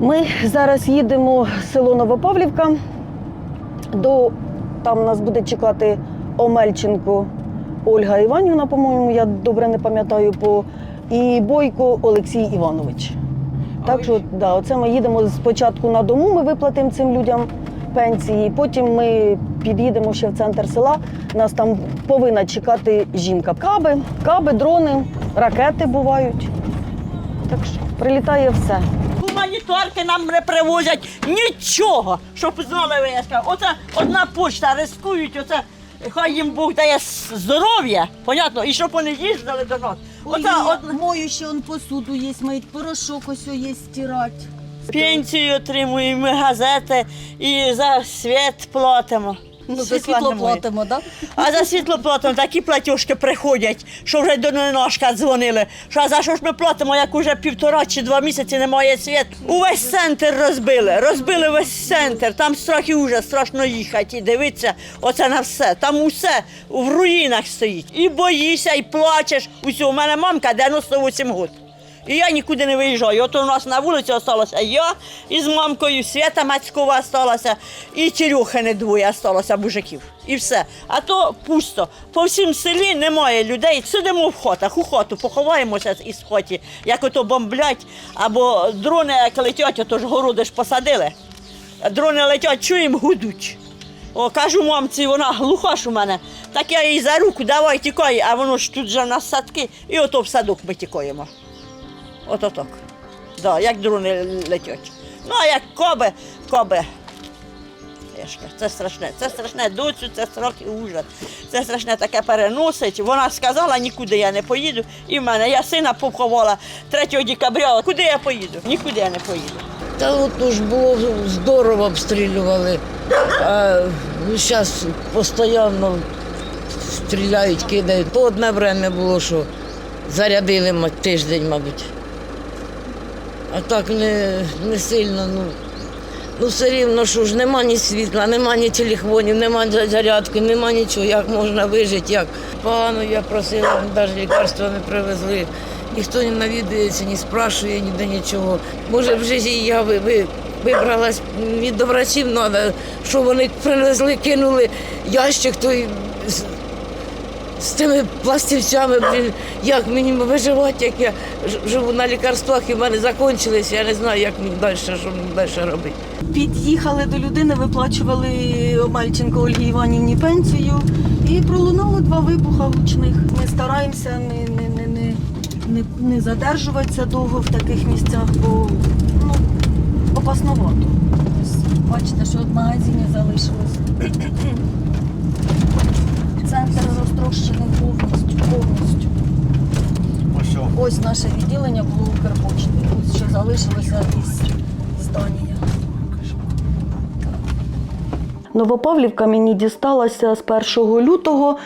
Ми зараз їдемо в село Новопавлівка. До там нас буде чекати Омельченко Ольга Іванівна, по-моєму, я добре не пам'ятаю по і Бойко Олексій Іванович. Так що да, оце ми їдемо спочатку на дому, ми виплатимо цим людям пенсії. Потім ми під'їдемо ще в центр села. Нас там повинна чекати жінка. Каби, каби, дрони, ракети бувають. Так що прилітає все. Гуманітарки нам не привозять нічого, щоб знали я скажу. Оце одна почта рискують, оце хай їм Бог дає здоров'я, понятно, і щоб вони їздили до нас. Оце одна Мою ще он посуду є, мить порошок ось є стирати. пенсію отримуємо, газети і за світ платимо. Ну, за світло платимо, так? А за світло платимо такі платіжки приходять, що вже до ненашка дзвонили. Що а за що ж ми платимо, як уже півтора чи два місяці немає світ? Увесь центр розбили, розбили весь центр. Там страх і ужас, страшно їхати і дивитися. Оце на все. Там усе в руїнах стоїть. І боїшся, і плачеш. Усього. У мене мамка 98 років. І я нікуди не виїжджаю. От у нас на вулиці залишилася я із мамкою, Свята Мацькова залишилася, і Терюхини двоє залишилося мужиків. І все. А то пусто. По всім селі немає людей. Сидимо в хотах, у хоту, поховаємося із хоті, як ото бомблять, або дрони як летять, ото ж городи ж посадили. Дрони летять, чуємо, гудуть. О, кажу мамці, вона глуха ж у мене. Так я їй за руку, давай тікай, а воно ж тут же в нас садки, і ото в садок ми тікаємо. Ото так. Да, як дрони летять. Ну, а як коби, коби. Це страшне, це страшне доцю, це страх і ужас. Це страшне таке переносить. Вона сказала, нікуди я не поїду. І в мене я сина поховала 3 декабря. Куди я поїду? Нікуди я не поїду. Та от ж було здорово обстрілювали. А зараз постійно стріляють, кидають. То одне время було, що зарядили тиждень, мабуть. А так не, не сильно. Ну, ну все рівно, що ж нема ні світла, нема ні телефонів, нема за- зарядки, нема нічого. Як можна вижити, як погано я просила, навіть лікарства не привезли. Ніхто не навідується, не спрашує ніде нічого. Може, в житті я ви, ви, вибралась від до врачів, треба, що вони принесли, кинули ящик той з, тими пластівцями, блін, як мені виживати, як я живу на лікарствах і в мене закінчилися, я не знаю, як мені далі, що мені далі робити. Під'їхали до людини, виплачували Омельченко Ольгі Іванівні пенсію і пролунало два вибуха гучних. Ми стараємося не, не, не, не, не, не задержуватися довго в таких місцях, бо ну, опасновато. Бачите, що от магазині залишилось. Центр повністю, повністю. Ось наше відділення було Укрпочти. Ось що залишилося із здання. Новопавлівка мені дісталася з 1 лютого.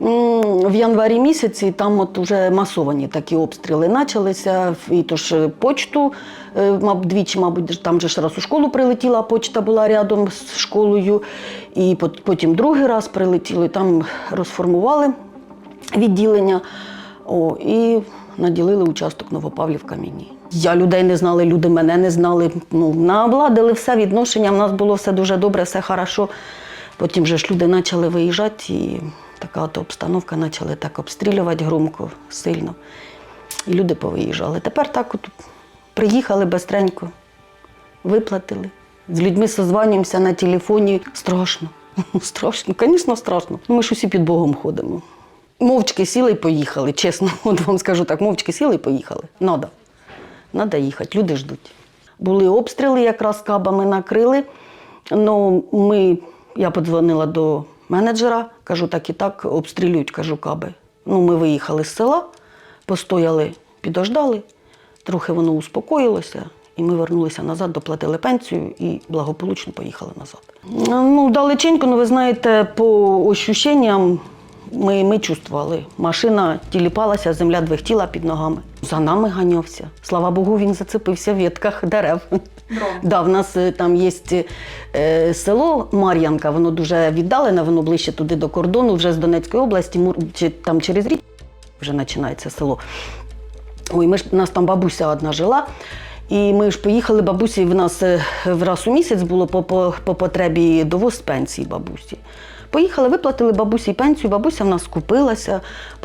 В январі місяці там от вже масовані такі обстріли почалися. І тож е, почту, е, мабуть, двічі, мабуть, там же ж раз у школу прилетіла, почта була рядом з школою. І потім другий раз прилетіло, і там розформували відділення. О, і наділили участок Новопавлівка мені. Я людей не знали, люди мене не знали. Ну, наобладили все відношення, в нас було все дуже добре, все хорошо. Потім же ж люди почали виїжджати, і така от обстановка почали так обстрілювати громко, сильно. І люди повиїжджали. Тепер так от приїхали бистренько, виплатили. З людьми созванюємося на телефоні. Страшно. Страшно, звісно, страшно. Ну, Ми ж усі під Богом ходимо. Мовчки сіли і поїхали, чесно. От вам скажу так, мовчки сіли і поїхали. Надо. Надо їхати, люди ждуть. Були обстріли, якраз кабами накрили. Ну, ми, я подзвонила до менеджера, кажу, так і так, обстрілюють, кажу, каби. Ну, ми виїхали з села, постояли, підождали, трохи воно успокоїлося, і ми вернулися назад, доплатили пенсію і благополучно поїхали назад. Ну, далеченько, ну ви знаєте, по ощущенням ми, ми чувствували. Машина тіліпалася, земля двихтіла під ногами. За нами ганявся. Слава Богу, він зацепився в ветках дерев. Да, в нас е, там є е, село Мар'янка, воно дуже віддалене, воно ближче туди до кордону, вже з Донецької області, чи, там через рік вже починається село. Ой, ми ж, у нас там бабуся одна жила. І ми ж поїхали бабусі. В нас е, в раз у місяць було по, по, по потребі довоз пенсії бабусі. Поїхали, виплатили бабусі пенсію, бабуся в нас скупилася,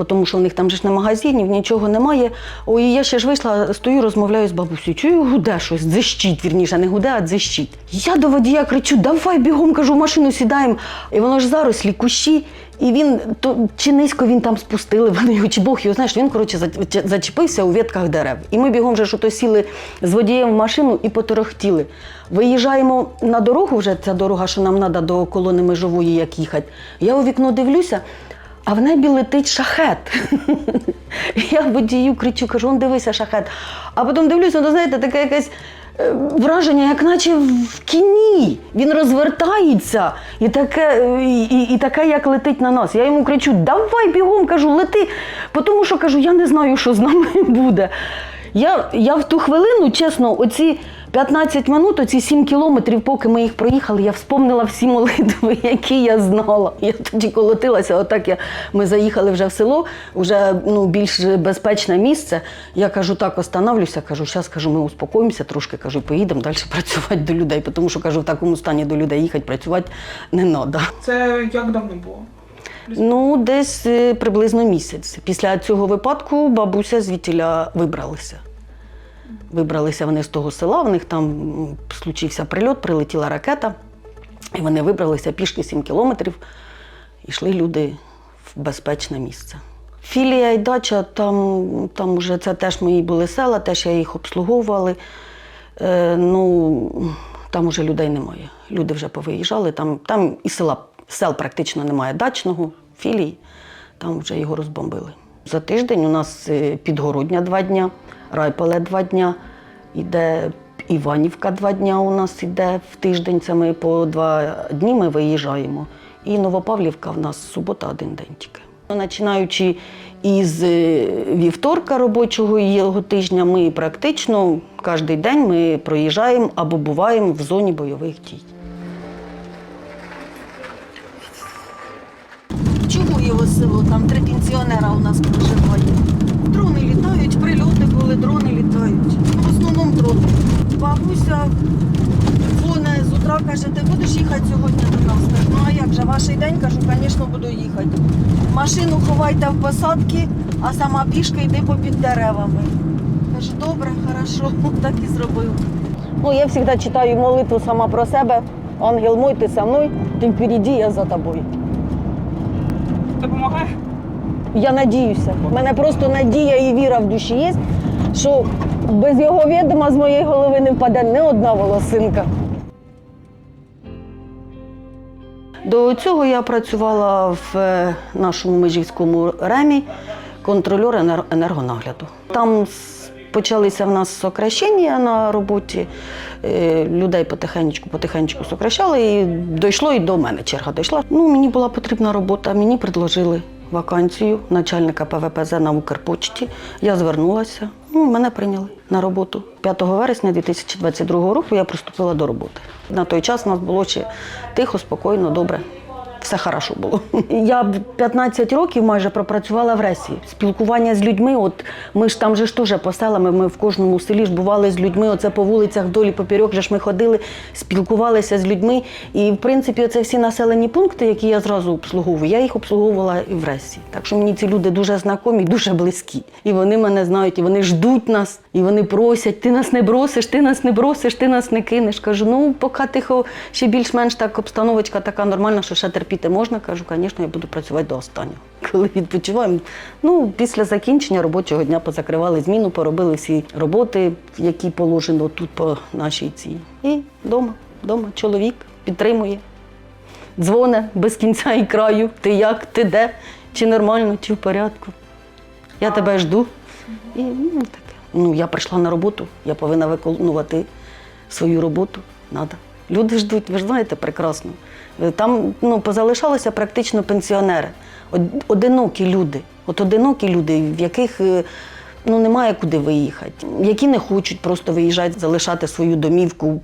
тому що в них там ж не магазинів, нічого немає. Ой, я ще ж вийшла, стою, розмовляю з бабусею. Чую, гуде щось, дзищить, вірніше, не гуде, а дзищить. Я до водія кричу, давай бігом, кажу, в машину сідаємо. І воно ж зарослі, кущі. І він то чи низько він там спустили, вони його чи Бог його знаєш, він коротше зачепився у ветках дерев. І ми бігом вже що сіли з водієм в машину і поторохтіли. Виїжджаємо на дорогу, вже ця дорога, що нам треба до колони межової, як їхати. Я у вікно дивлюся, а в небі летить шахет. Я водію кричу, кажу, он дивися, шахет. А потім дивлюся, ну знаєте, таке якесь е, враження, як наче в кіні. Він розвертається і таке, е, і, і, і таке, як летить на нас. Я йому кричу, давай бігом, кажу, лети. По Тому що кажу, я не знаю, що з нами буде. Я, я в ту хвилину, чесно, оці 15 минут, оці 7 кілометрів, поки ми їх проїхали, я вспомнила всі молитви, які я знала. Я тоді колотилася, отак я, ми заїхали вже в село, вже ну, більш безпечне місце. Я кажу, так останавлюся, кажу, зараз кажу, ми успокоїмося трошки, кажу, поїдемо далі працювати до людей, тому що кажу, в такому стані до людей їхати працювати не треба. Це як давно було? Ну, десь е, приблизно місяць. Після цього випадку бабуся звідтіля вибралися. Вибралися вони з того села, в них там случився прильот, прилетіла ракета, і вони вибралися пішки 7 кілометрів. Йшли люди в безпечне місце. Філія і дача, там, там вже це теж мої були села, теж я їх обслуговували. Е, ну, там вже людей немає. Люди вже повиїжджали, там, там і села, сел практично немає дачного, філій, там вже його розбомбили. За тиждень у нас е, Підгородня два дня, Райполе два дня, іде Іванівка два дня у нас іде в тиждень. Це ми по два дні ми виїжджаємо. І Новопавлівка в нас субота один день тільки. Починаючи із е, вівторка робочого його тижня, ми практично кожен день ми проїжджаємо або буваємо в зоні бойових дій. Чого його село? Там три пенсіонера у нас проживає. Дрони літають, прильоти були, дрони літають. В основному дрони. Бабуся дзвоне з утра, каже, ти будеш їхати сьогодні до нас? Ну а як же, ваш день? Кажу, звісно, буду їхати. Машину ховайте в посадки, а сама пішки йди попід деревами. Кажу, добре, хорошо, так і зробив. Ну, я завжди читаю молитву сама про себе. Ангел мой, ти со мною, ти впереді, я за тобою. Допомагає? Я надіюся. У мене просто надія і віра в душі є, що без його відома з моєї голови не впаде не одна волосинка. До цього я працювала в е, нашому межівському ремі контролер енергонагляду. Там почалися в нас сокращення на роботі. Е, Людей потихеньку, потихеньку сокращали, і дійшло і до мене черга дійшла. Ну, мені була потрібна робота, мені предложили вакансію начальника ПВПЗ на Укрпочті. Я звернулася, ну, мене прийняли на роботу. 5 вересня 2022 року я приступила до роботи. На той час нас було ще тихо, спокійно, добре. Все хорошо було. Я б 15 років майже пропрацювала в Ресі. Спілкування з людьми. От ми ж там же ж теж по селами, ми в кожному селі ж бували з людьми. Оце по вулицях вдолі поперек же ж ми ходили, спілкувалися з людьми. І в принципі, оце всі населені пункти, які я зразу обслуговую, я їх обслуговувала і в Ресі. Так що мені ці люди дуже знайомі, дуже близькі. І вони мене знають, і вони ждуть нас, і вони просять: ти нас не бросиш, ти нас не бросиш, ти нас не кинеш. Кажу, ну поки тихо, ще більш-менш так обстановочка така нормальна, що ще терпіти можна. Кажу, звісно, я буду працювати до останнього. Коли відпочиваємо, ну після закінчення робочого дня позакривали зміну, поробили всі роботи, які положено тут по нашій цій. І вдома, вдома чоловік підтримує, дзвоне без кінця і краю. Ти як, ти де, чи нормально, чи в порядку. Я тебе жду. І ну, таке. Ну, я прийшла на роботу, я повинна виконувати свою роботу. Надо. Люди ждуть, ви ж знаєте, прекрасно. Там ну, позалишалися практично пенсіонери, одинокі люди. От одинокі люди, в яких е, ну, немає куди виїхати, які не хочуть просто виїжджати, залишати свою домівку